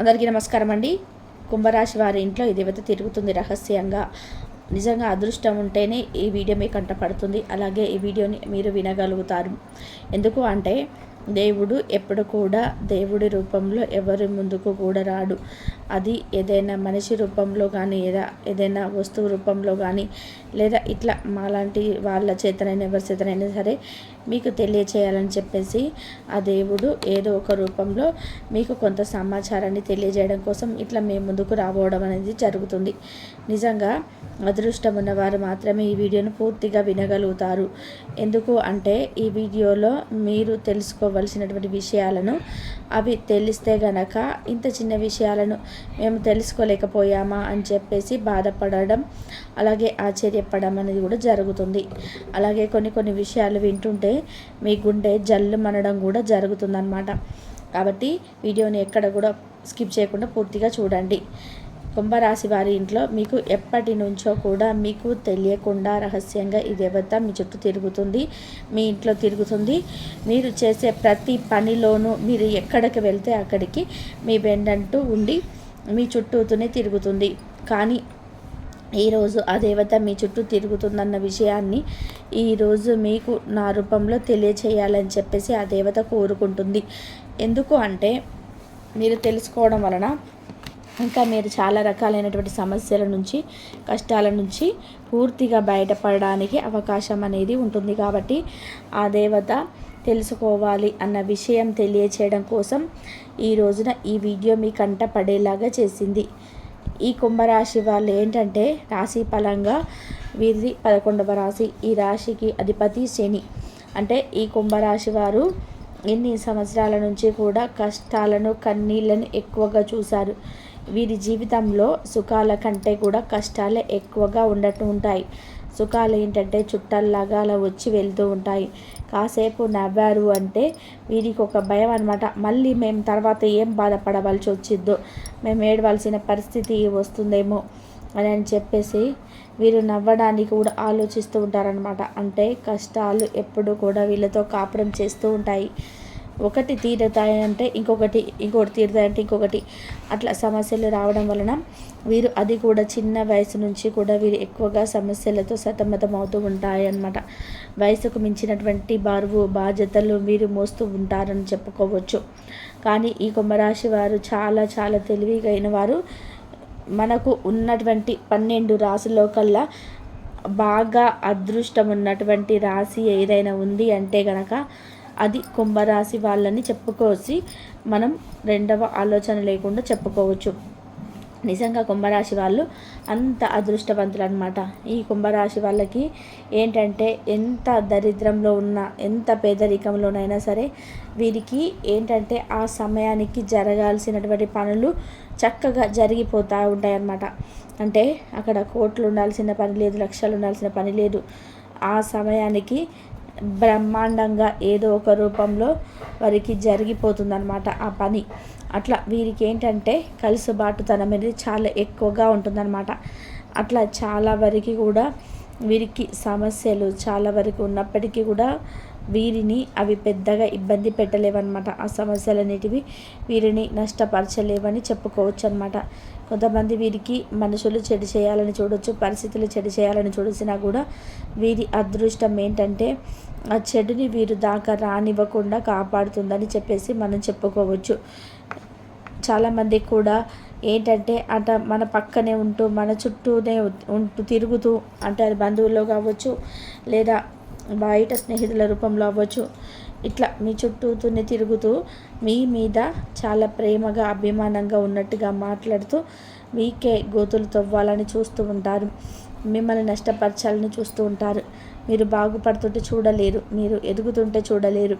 అందరికీ నమస్కారం అండి కుంభరాశి వారి ఇంట్లో ఈ దేవత తిరుగుతుంది రహస్యంగా. నిజంగా అదృష్టం ఉంటేనే ఈ వీడియో మీకు కంటపడుతుంది అలాగే ఈ వీడియోని మీరు వినగలుగుతారు. ఎందుకు అంటే దేవుడు ఎప్పుడు కూడా దేవుడి రూపంలో ఎవరి ముందుకు కూడా రాడు. అది ఏదైనా మనిషి రూపంలో కానీ ఏదా ఏదైనా వస్తువు రూపంలో కానీ లేదా ఇట్లా మాలాంటి వాళ్ళ చేతనైనా ఎవరి చేతనైనా సరే మీకు తెలియచేయాలని చెప్పేసి ఆ దేవుడు ఏదో ఒక రూపంలో మీకు కొంత సమాచారాన్ని తెలియజేయడం కోసం ఇట్లా మేము ముందుకు రాబోవడం అనేది జరుగుతుంది. నిజంగా అదృష్టం ఉన్నవారు మాత్రమే ఈ వీడియోను పూర్తిగా వినగలుగుతారు. ఎందుకు అంటే ఈ వీడియోలో మీరు తెలుసుకోవలసినటువంటి విషయాలను అవి తెలిస్తే గనక ఇంత చిన్న విషయాలను మేము తెలుసుకోలేకపోయామా అని చెప్పేసి బాధపడడం అలాగే ఆశ్చర్యపడడం అనేది కూడా జరుగుతుంది. అలాగే కొన్ని కొన్ని విషయాలు వింటుంటే మీ గుండె జల్లు మనడం కూడా జరుగుతుందన్నమాట. కాబట్టి వీడియోని ఎక్కడ కూడా స్కిప్ చేయకుండా పూర్తిగా చూడండి. కుంభరాశి వారి ఇంట్లో మీకు ఎప్పటి నుంచో కూడా మీకు తెలియకుండా రహస్యంగా ఈ దేవత మీ చుట్టూ తిరుగుతుంది మీ ఇంట్లో తిరుగుతుంది. మీరు చేసే ప్రతి పనిలోనూ మీరు ఎక్కడికి వెళ్తే అక్కడికి మీ వెండంటూ ఉండి మీ చుట్టూతోనే తిరుగుతుంది. కానీ ఈరోజు ఆ దేవత మీ చుట్టూ తిరుగుతుందన్న విషయాన్ని ఈరోజు మీకు నా రూపంలో తెలియచేయాలని చెప్పేసి ఆ దేవత కోరుకుంటుంది. ఎందుకు అంటే మీరు తెలుసుకోవడం వలన ఇంకా మీరు చాలా రకాలైనటువంటి సమస్యల నుంచి కష్టాల నుంచి పూర్తిగా బయటపడడానికి అవకాశం అనేది ఉంటుంది కాబట్టి ఆ దేవత తెలుసుకోవాలి అన్న విషయం తెలియచేయడం కోసం ఈ రోజున ఈ వీడియో మీ కంట పడేలాగా చేసింది. ఈ కుంభరాశి వాళ్ళు ఏంటంటే రాశి ఫలంగా వీరిది పదకొండవ రాశి ఈ రాశికి అధిపతి శని. అంటే ఈ కుంభరాశి వారు ఎన్ని సంవత్సరాల నుంచి కూడా కష్టాలను కన్నీళ్ళను ఎక్కువగా చూశారు. వీరి జీవితంలో సుఖాల కంటే కూడా కష్టాలే ఎక్కువగా ఉండటం ఉంటాయి. సుఖాలు ఏంటంటే చుట్టల్లాగా అలా వచ్చి వెళ్తూ ఉంటాయి. కాసేపు నవ్వారు అంటే వీరికి ఒక భయం అనమాట మళ్ళీ మేము తర్వాత ఏం బాధపడవలసి వచ్చిద్దో మేము ఏడవలసిన పరిస్థితి వస్తుందేమో అని అని చెప్పేసి వీరు నవ్వడానికి కూడా ఆలోచిస్తూ ఉంటారనమాట అంటే కష్టాలు ఎప్పుడు కూడా వీళ్ళతో కాపురం చేస్తూ ఉంటాయి. ఒకటి తీరుతాయంటే ఇంకొకటి ఇంకొకటి తీరుతాయంటే ఇంకొకటి. అట్లా సమస్యలు రావడం వలన వీరు అది కూడా చిన్న వయసు నుంచి కూడా వీరు ఎక్కువగా సమస్యలతో సతమతం అవుతూ ఉంటాయి అన్నమాట వయసుకు మించినటువంటి బరువు బాధ్యతలు వీరు మోస్తూ ఉంటారని చెప్పుకోవచ్చు. కానీ ఈ కుంభరాశి వారు చాలా చాలా తెలివిగైన వారు. మనకు ఉన్నటువంటి పన్నెండు రాసుల్లో కల్లా బాగా అదృష్టం ఉన్నటువంటి రాశి ఏదైనా ఉంది అంటే గనక అది కుంభరాశి వాళ్ళని చెప్పుకోసి మనం రెండవ ఆలోచన లేకుండా చెప్పుకోవచ్చు. నిజంగా కుంభరాశి వాళ్ళు అంత అదృష్టవంతులు అనమాట ఈ కుంభరాశి వాళ్ళకి ఏంటంటే ఎంత దరిద్రంలో ఉన్న ఎంత పేదరికంలోనైనా సరే వీరికి ఏంటంటే ఆ సమయానికి జరగాల్సినటువంటి పనులు చక్కగా జరిగిపోతూ ఉంటాయన్నమాట. అంటే అక్కడ కోట్లు ఉండాల్సిన పని లేదు లక్షలు ఉండాల్సిన పని లేదు. ఆ సమయానికి బ్రహ్మాండంగా ఏదో ఒక రూపంలో వారికి జరిగిపోతుందన్నమాట ఆ పని. అట్లా వీరికి ఏంటంటే కలుసుబాటుతనం అనేది చాలా ఎక్కువగా ఉంటుందన్నమాట. అట్లా చాలా వరకు కూడా వీరికి సమస్యలు చాలా వరకు ఉన్నప్పటికీ కూడా వీరిని అవి పెద్దగా ఇబ్బంది పెట్టలేవన్నమాట. ఆ సమస్యలు అనేటివి వీరిని నష్టపరచలేవని చెప్పుకోవచ్చు అనమాట కొంతమంది వీరికి మనుషులు చెడు చేయాలని చూడొచ్చు పరిస్థితులు చెడు చేయాలని చూడొచ్చినా కూడా వీరి అదృష్టం ఏంటంటే ఆ చెడుని వీరు దాకా రానివ్వకుండా కాపాడుతుందని చెప్పేసి మనం చెప్పుకోవచ్చు. చాలామంది కూడా ఏంటంటే అట మన పక్కనే ఉంటూ మన చుట్టూనే ఉంటూ తిరుగుతూ అంటే అది బంధువుల్లో కావచ్చు లేదా బయట స్నేహితుల రూపంలో అవ్వచ్చు. ఇట్లా మీ చుట్టూతోనే తిరుగుతూ మీ మీద చాలా ప్రేమగా అభిమానంగా ఉన్నట్టుగా మాట్లాడుతూ మీకే గోతులు తవ్వాలని చూస్తూ ఉంటారు. మిమ్మల్ని నష్టపరచాలని చూస్తూ ఉంటారు. మీరు బాగుపడుతుంటే చూడలేరు. మీరు ఎదుగుతుంటే చూడలేరు.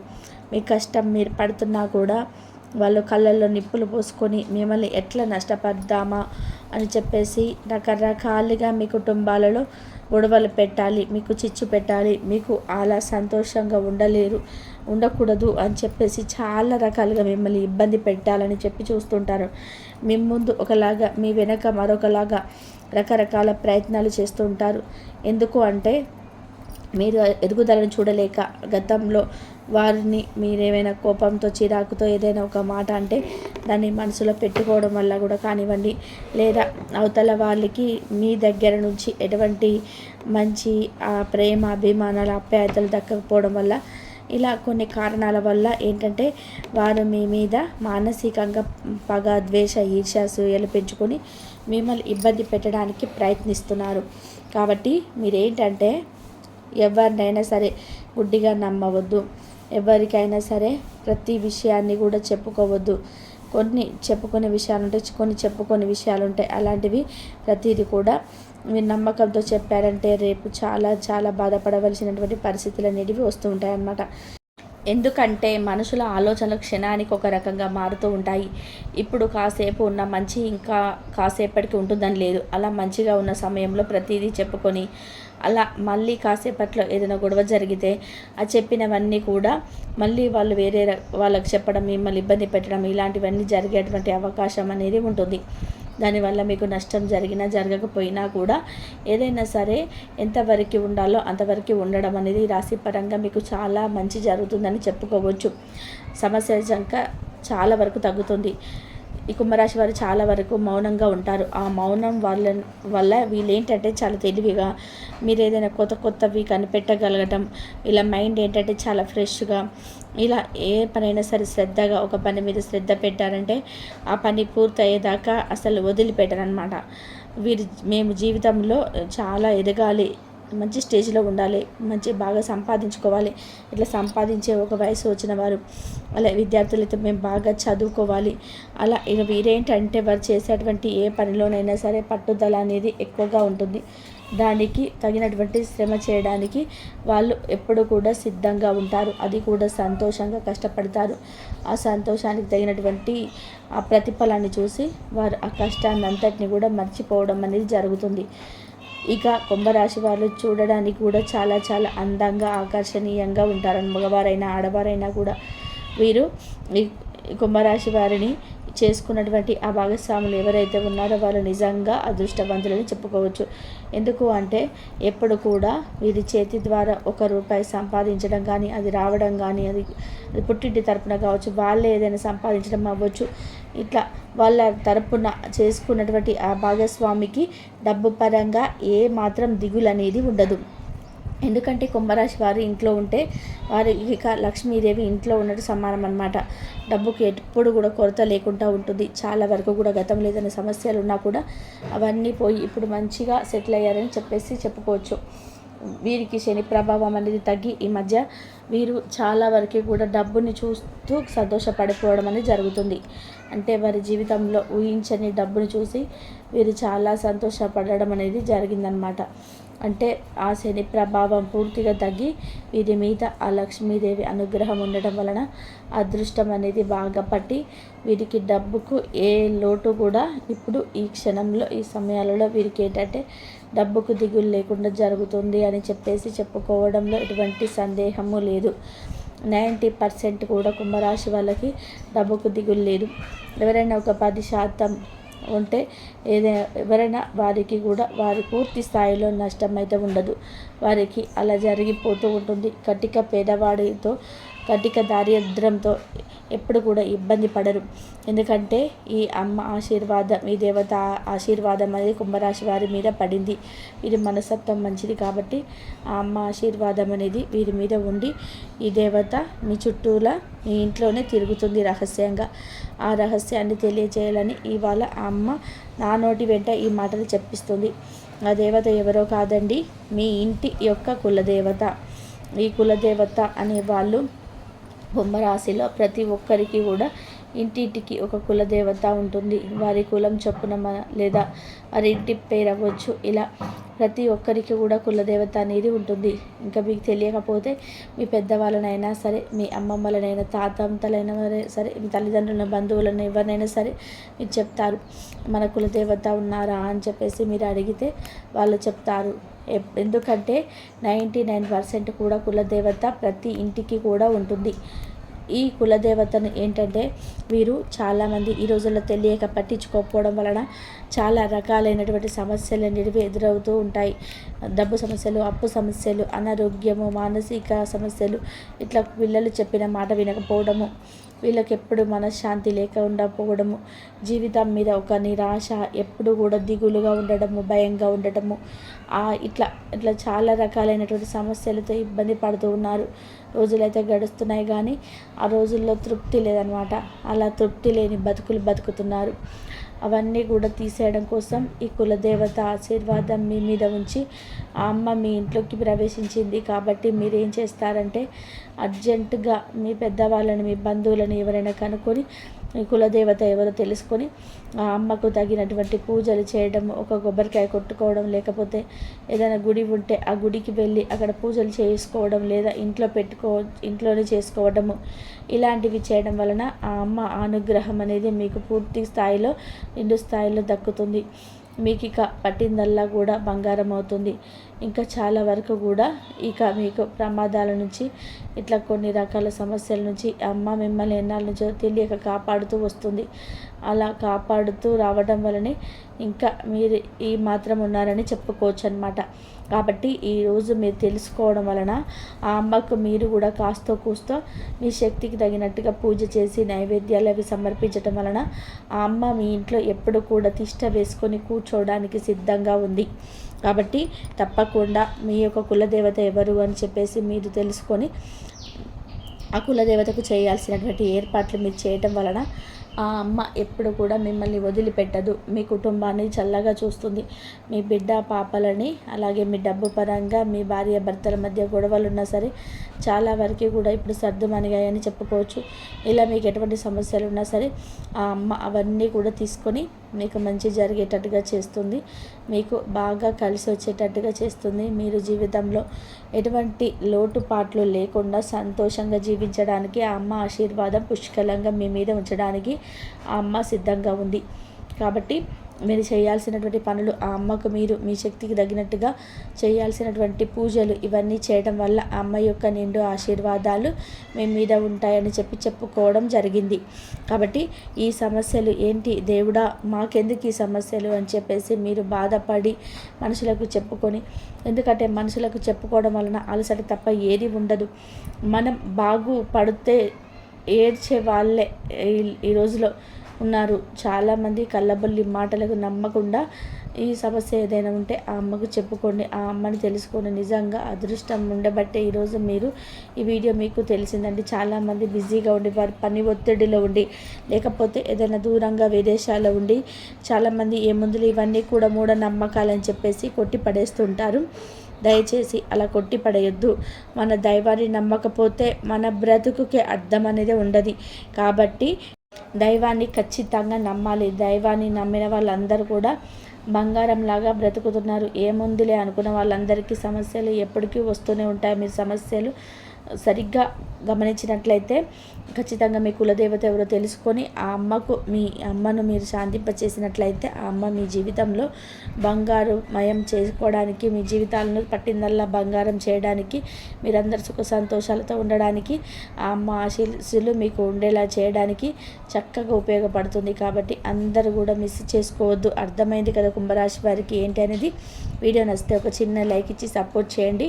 మీ కష్టం మీరు పడుతున్నా కూడా వాళ్ళు కళ్ళల్లో నిప్పులు పోసుకొని మిమ్మల్ని ఎట్లా నష్టపడదామా అని చెప్పేసి రకరకాలుగా మీ కుటుంబాలలో గొడవలు పెట్టాలి మీకు చిచ్చు పెట్టాలి మీకు అలా సంతోషంగా ఉండలేరు ఉండకూడదు అని చెప్పేసి చాలా రకాలుగా మిమ్మల్ని ఇబ్బంది పెట్టాలని చెప్పి చూస్తుంటారు. మీ ముందు ఒకలాగా మీ వెనక మరొకలాగా రకరకాల ప్రయత్నాలు చేస్తుంటారు. ఎందుకు అంటే మీరు ఎదుగుదలను చూడలేక గతంలో వారిని మీరేమైనా కోపంతో చిరాకుతో ఏదైనా ఒక మాట అంటే దాన్ని మనసులో పెట్టుకోవడం వల్ల కూడా కానివ్వండి. లేదా అవతల వాళ్ళకి మీ దగ్గర నుంచి ఎటువంటి మంచి ప్రేమ అభిమానాలు ఆప్యాయతలు దక్కకపోవడం వల్ల ఇలా కొన్ని కారణాల వల్ల ఏంటంటే వారు మీ మీద మానసికంగా పగ ద్వేష ఈర్ష సూయలు పెంచుకొని మిమ్మల్ని ఇబ్బంది పెట్టడానికి ప్రయత్నిస్తున్నారు. కాబట్టి మీరేంటంటే ఎవరినైనా సరే గుడ్డిగా నమ్మవద్దు. ఎవరికైనా సరే ప్రతి విషయాన్ని కూడా చెప్పుకోవద్దు. కొన్ని చెప్పుకునే విషయాలు ఉంటాయి కొన్ని చెప్పుకునే విషయాలు ఉంటాయి. అలాంటివి ప్రతిదీ కూడా మీరు నమ్మకంతో చెప్పారంటే రేపు చాలా చాలా బాధపడవలసినటువంటి పరిస్థితులు అనేటివి వస్తూ ఉంటాయి అన్నమాట. ఎందుకంటే మనుషుల ఆలోచనలు క్షణానికి ఒక రకంగా మారుతూ ఉంటాయి. ఇప్పుడు కాసేపు ఉన్న మంచి ఇంకా కాసేపటికి ఉంటుందని లేదు. అలా మంచిగా ఉన్న సమయంలో ప్రతిదీ చెప్పుకొని అలా మళ్ళీ కాసేపట్లో ఏదైనా గొడవ జరిగితే ఆ చెప్పినవన్నీ కూడా మళ్ళీ వాళ్ళు వేరే వాళ్ళకి చెప్పడం మిమ్మల్ని ఇబ్బంది పెట్టడం ఇలాంటివన్నీ జరిగేటువంటి అవకాశం అనేది ఉంటుంది. దానివల్ల మీకు నష్టం జరిగినా జరగకపోయినా కూడా ఏదైనా సరే ఎంతవరకు ఉండాలో అంతవరకు ఉండడం అనేది రాశిపరంగా మీకు చాలా మంచి జరుగుతుందని చెప్పుకోవచ్చు. సమస్య జంక చాలా వరకు తగ్గుతుంది. ఈ కుంభరాశి వారు చాలా వరకు మౌనంగా ఉంటారు. ఆ మౌనం వాళ్ళ వల్ల వీళ్ళు ఏంటంటే చాలా తెలివిగా మీరు ఏదైనా కొత్త కొత్తవి కనిపెట్టగలగటం ఇలా మైండ్ ఏంటంటే చాలా ఫ్రెష్గా ఇలా ఏ పనైనా సరే శ్రద్ధగా ఒక పని మీద శ్రద్ధ పెట్టారంటే ఆ పని పూర్తయ్యేదాకా అసలు వదిలిపెట్టరనమాట వీరి మేము జీవితంలో చాలా ఎదగాలి మంచి స్టేజ్లో ఉండాలి మంచి బాగా సంపాదించుకోవాలి. ఇట్లా సంపాదించే ఒక వయసు వచ్చిన వారు అలా విద్యార్థులైతే మేము బాగా చదువుకోవాలి. అలా ఇక వీరేంటంటే వారు చేసేటువంటి ఏ పనిలోనైనా సరే పట్టుదల అనేది ఎక్కువగా ఉంటుంది. దానికి తగినటువంటి శ్రమ చేయడానికి వాళ్ళు ఎప్పుడు కూడా సిద్ధంగా ఉంటారు. అది కూడా సంతోషంగా కష్టపడతారు. ఆ సంతోషానికి తగినటువంటి ఆ ప్రతిఫలాన్ని చూసి వారు ఆ కష్టాన్ని అంతటిని కూడా మర్చిపోవడం అనేది జరుగుతుంది. ఇక కుంభరాశి వాళ్ళు చూడడానికి కూడా చాలా చాలా అందంగా ఆకర్షణీయంగా ఉంటారు మగవారైనా ఆడవారైనా కూడా వీరు ఈ కుంభరాశి వారిని చేసుకున్నటువంటి ఆ భాగస్వాములు ఎవరైతే ఉన్నారో వాళ్ళు నిజంగా అదృష్టవంతులని చెప్పుకోవచ్చు. ఎందుకు అంటే ఎప్పుడు కూడా వీరి చేతి ద్వారా ఒక రూపాయి సంపాదించడం కానీ అది రావడం కానీ అది అది పుట్టింటి తరపున కావచ్చు వాళ్ళే ఏదైనా సంపాదించడం అవ్వచ్చు. ఇట్లా వాళ్ళ తరపున చేసుకున్నటువంటి ఆ భాగస్వామికి డబ్బు పరంగా ఏ మాత్రం దిగులు అనేది ఉండదు. ఎందుకంటే కుంభరాశి వారు ఇంట్లో ఉంటే వారి ఇక లక్ష్మీదేవి ఇంట్లో ఉన్నట్టు సమానం అనమాట డబ్బుకి ఎప్పుడు కూడా కొరత లేకుండా ఉంటుంది. చాలా వరకు కూడా గతం లేదనే సమస్యలు ఉన్నా కూడా అవన్నీ పోయి ఇప్పుడు మంచిగా సెటిల్ అయ్యారని చెప్పేసి చెప్పుకోవచ్చు. వీరికి శని ప్రభావం అనేది తగ్గి ఈ మధ్య వీరు చాలా వరకు కూడా డబ్బుని చూస్తూ సంతోషపడిపోవడం అనేది జరుగుతుంది. అంటే వారి జీవితంలో ఊహించని డబ్బుని చూసి వీరు చాలా సంతోషపడడం అనేది జరిగిందనమాట అంటే ఆ శని ప్రభావం పూర్తిగా తగ్గి వీరి మీద ఆ లక్ష్మీదేవి అనుగ్రహం ఉండటం వలన అదృష్టం అనేది బాగా పట్టి వీరికి డబ్బుకు ఏ లోటు కూడా ఇప్పుడు ఈ క్షణంలో ఈ సమయాలలో వీరికి ఏంటంటే డబ్బుకు దిగులు లేకుండా జరుగుతుంది అని చెప్పేసి చెప్పుకోవడంలో ఎటువంటి సందేహము లేదు. నైంటీ పర్సెంట్ కూడా కుంభరాశి వాళ్ళకి డబ్బుకు దిగులు లేదు. ఎవరైనా ఒక పది శాతం ఉంటే ఏదైనా ఎవరైనా వారికి కూడా వారి పూర్తి స్థాయిలో నష్టం అయితే ఉండదు. వారికి అలా జరిగిపోతూ ఉంటుంది. కటిక పేదవాడితో కటిక దారిద్రంతో ఎప్పుడు కూడా ఇబ్బంది పడరు. ఎందుకంటే ఈ అమ్మ ఆశీర్వాదం ఈ దేవత ఆశీర్వాదం అనేది కుంభరాశి వారి మీద పడింది. వీరి మనసత్వం మంచిది కాబట్టి ఆ అమ్మ ఆశీర్వాదం అనేది వీరి మీద ఉండి ఈ దేవత మీ చుట్టూలా మీ ఇంట్లోనే తిరుగుతుంది రహస్యంగా. ఆ రహస్యాన్ని తెలియజేయాలని ఇవాళ ఆ అమ్మ నా నోటి వెంట ఈ మాటలు చెప్పిస్తుంది. ఆ దేవత ఎవరో కాదండి మీ ఇంటి యొక్క కులదేవత. ఈ కులదేవత అనే వాళ్ళు కుంభరాశిలో ప్రతి ఒక్కరికి కూడా ఇంటింటికి ఒక కులదేవత ఉంటుంది. వారి కులం చొప్పున లేదా వారి ఇంటి పేరు అవ్వచ్చు. ఇలా ప్రతి ఒక్కరికి కూడా కులదేవత అనేది ఉంటుంది. ఇంకా మీకు తెలియకపోతే మీ పెద్దవాళ్ళనైనా సరే మీ అమ్మమ్మలనైనా తాతంతలైనా సరే మీ తల్లిదండ్రుల బంధువులను ఎవరినైనా సరే మీరు చెప్తారు. మన కులదేవత ఉన్నారా? అని చెప్పేసి మీరు అడిగితే వాళ్ళు చెప్తారు. ఎందుకంటే నైంటీ నైన్ పర్సెంట్ కూడా కులదేవత ప్రతి ఇంటికి కూడా ఉంటుంది. ఈ కులదేవతను ఏంటంటే వీరు చాలామంది ఈ రోజుల్లో తెలియక పట్టించుకోకపోవడం వలన చాలా రకాలైనటువంటి సమస్యలు అనేవి ఎదురవుతూ ఉంటాయి. డబ్బు సమస్యలు అప్పు సమస్యలు అనారోగ్యము మానసిక సమస్యలు ఇట్లా పిల్లలు చెప్పిన మాట వినకపోవడము వీళ్ళకి ఎప్పుడు మనశ్శాంతి లేక ఉండకపోవడము జీవితం మీద ఒక నిరాశ ఎప్పుడు కూడా దిగులుగా ఉండడము భయంగా ఉండటము ఇట్లా ఇట్లా చాలా రకాలైనటువంటి సమస్యలతో ఇబ్బంది పడుతూ ఉన్నారు. రోజులైతే గడుస్తున్నాయి కానీ ఆ రోజుల్లో తృప్తి లేదనమాట. అలా తృప్తి లేని బతుకులు బతుకుతున్నారు. అవన్నీ కూడా తీసేయడం కోసం ఈ కులదేవత ఆశీర్వాదం మీ మీద ఉంచి ఆ అమ్మ మీ ఇంట్లోకి ప్రవేశించింది కాబట్టి మీరు ఏం చేస్తారంటే అర్జెంటుగా మీ పెద్దవాళ్ళని మీ బంధువులని ఎవరైనా కనుక్కొని కులదేవత ఎవరో తెలుసుకొని ఆ అమ్మకు తగినటువంటి పూజలు చేయడం ఒక కొబ్బరికాయ కొట్టుకోవడం లేకపోతే ఏదైనా గుడి ఉంటే ఆ గుడికి వెళ్ళి అక్కడ పూజలు చేసుకోవడం లేదా ఇంట్లో పెట్టుకో ఇంట్లోనే చేసుకోవడము ఇలాంటివి చేయడం వలన ఆ అమ్మ అనుగ్రహం అనేది మీకు పూర్తి స్థాయిలో నిండు స్థాయిలో దక్కుతుంది. మీకు ఇక పట్టిందల్లా కూడా బంగారం అవుతుంది ఇంకా చాలా వరకు కూడా ఇక మీకు ప్రమాదాల నుంచి ఇట్లా కొన్ని రకాల సమస్యల నుంచి అమ్మ మిమ్మల్ని ఎన్నాళ్ళ నుంచో తెలియక కాపాడుతూ వస్తుంది. అలా కాపాడుతూ రావడం వలనే ఇంకా మీరు ఈ మాత్రం ఉన్నారని చెప్పుకోవచ్చు అనమాట కాబట్టి ఈరోజు మీరు తెలుసుకోవడం వలన ఆ అమ్మకు మీరు కూడా కాస్తో కూస్తో మీ శక్తికి తగినట్టుగా పూజ చేసి నైవేద్యాలు అవి సమర్పించడం వలన ఆ అమ్మ మీ ఇంట్లో ఎప్పుడు కూడా తిష్ట వేసుకొని కూర్చోవడానికి సిద్ధంగా ఉంది. కాబట్టి తప్పకుండా మీ యొక్క కులదేవత ఎవరు అని చెప్పేసి మీరు తెలుసుకొని ఆ కులదేవతకు చేయాల్సినటువంటి ఏర్పాట్లు మీరు చేయటం వలన ఆ అమ్మ ఎప్పుడు కూడా మిమ్మల్ని వదిలిపెట్టదు. మీ కుటుంబాన్ని చల్లగా చూస్తుంది. మీ బిడ్డ పాపలని అలాగే మీ డబ్బు పరంగా మీ భార్య భర్తల మధ్య గొడవలు ఉన్నా సరే చాలా వరకు కూడా ఇప్పుడు సర్దుమణిగాయని చెప్పుకోవచ్చు. ఇలా మీకు ఎటువంటి సమస్యలు ఉన్నా సరే ఆ అమ్మ అవన్నీ కూడా తీసుకొని మీకు మంచి జరిగేటట్టుగా చేస్తుంది. మీకు బాగా కలిసి వచ్చేటట్టుగా చేస్తుంది. మీరు జీవితంలో ఎటువంటి లోటుపాట్లు లేకుండా సంతోషంగా జీవించడానికి ఆ అమ్మ ఆశీర్వాదం పుష్కలంగా మీ మీద ఉంచడానికి ఆ అమ్మ సిద్ధంగా ఉంది. కాబట్టి మీరు చేయాల్సినటువంటి పనులు ఆ అమ్మకు మీరు మీ శక్తికి తగినట్టుగా చేయాల్సినటువంటి పూజలు ఇవన్నీ చేయడం వల్ల ఆ అమ్మ యొక్క నిండు ఆశీర్వాదాలు మీ మీద ఉంటాయని చెప్పి చెప్పుకోవడం జరిగింది. కాబట్టి ఈ సమస్యలు ఏంటి? దేవుడా మాకెందుకు ఈ సమస్యలు అని చెప్పేసి మీరు బాధపడి మనుషులకు చెప్పుకొని ఎందుకంటే మనుషులకు చెప్పుకోవడం వలన అలసట తప్ప ఏది ఉండదు. మనం బాగుపడితే ఏడ్చే వాళ్ళే ఈ రోజులో. ఉన్నారు. చాలామంది కళ్ళబొల్లి మాటలకు నమ్మకుండా ఈ సమస్య ఏదైనా ఉంటే ఆ అమ్మకు చెప్పుకోండి ఆ అమ్మని తెలుసుకోండి. నిజంగా అదృష్టం ఉండబట్టే ఈరోజు మీరు ఈ వీడియో మీకు తెలిసిందండి. చాలామంది బిజీగా ఉండి వారి పని ఒత్తిడిలో ఉండి లేకపోతే ఏదైనా దూరంగా విదేశాల్లో ఉండి చాలామంది ఏ ముందులు ఇవన్నీ కూడా మూఢ నమ్మకాలని చెప్పేసి కొట్టి పడేస్తుంటారు. దయచేసి అలా కొట్టి పడేయొద్దు. మన దైవాన్ని నమ్మకపోతే మన బ్రతుకుకి అర్థం అనేది ఉండదు. కాబట్టి దైవాన్ని ఖచ్చితంగా నమ్మాలి. దైవాన్ని నమ్మిన వాళ్ళందరూ కూడా బంగారంలాగా బ్రతుకుతున్నారు. ఏముందిలే అనుకున్న వాళ్ళందరికీ సమస్యలు ఎప్పటికీ వస్తూనే ఉంటాయి. మీ సమస్యలు సరిగ్గా గమనించినట్లయితే ఖచ్చితంగా మీ కులదేవత ఎవరో తెలుసుకొని ఆ అమ్మకు మీ అమ్మను మీరు శాంతింపచేసినట్లయితే ఆ అమ్మ మీ జీవితంలో బంగారు మయం చేసుకోవడానికి మీ జీవితాలను పట్టిందల్లా బంగారం చేయడానికి మీరందరు సుఖ సంతోషాలతో ఉండడానికి ఆ అమ్మ ఆశీస్సులు మీకు ఉండేలా చేయడానికి చక్కగా ఉపయోగపడుతుంది. కాబట్టి అందరూ కూడా మిస్ చేసుకోవద్దు. అర్థమైంది కదా కుంభరాశి వారికి ఏంటి అనేది? వీడియో నచ్చితే ఒక చిన్న లైక్ ఇచ్చి సపోర్ట్ చేయండి.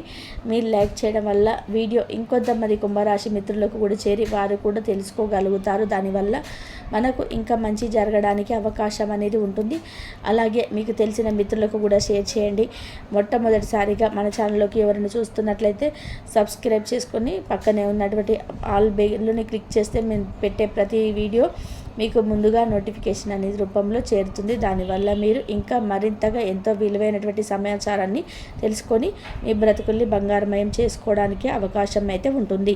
మీరు లైక్ చేయడం వల్ల వీడియో ఇంకొంతమంది కుంభరాశి మిత్రులకు కూడా చేరి వారు కూడా తెలుసుకోగలుగుతారు. దానివల్ల మనకు ఇంకా మంచి జరగడానికి అవకాశం అనేది ఉంటుంది. అలాగే మీకు తెలిసిన మిత్రులకు కూడా షేర్ చేయండి. మొట్టమొదటిసారిగా మన ఛానల్లోకి ఎవరైనా చూస్తున్నట్లయితే సబ్స్క్రైబ్ చేసుకొని పక్కనే ఉన్నటువంటి ఆల్ బెల్లుని క్లిక్ చేస్తే మేము పెట్టే ప్రతి వీడియో మీకు ముందుగా నోటిఫికేషన్ అనేది రూపంలో చేరుతుంది. దానివల్ల మీరు ఇంకా మరింతగా ఎంతో విలువైనటువంటి సమాచారాన్ని తెలుసుకొని మీ బ్రతుకుల్ని బంగారమయం చేసుకోవడానికి అవకాశం అయితే ఉంటుంది.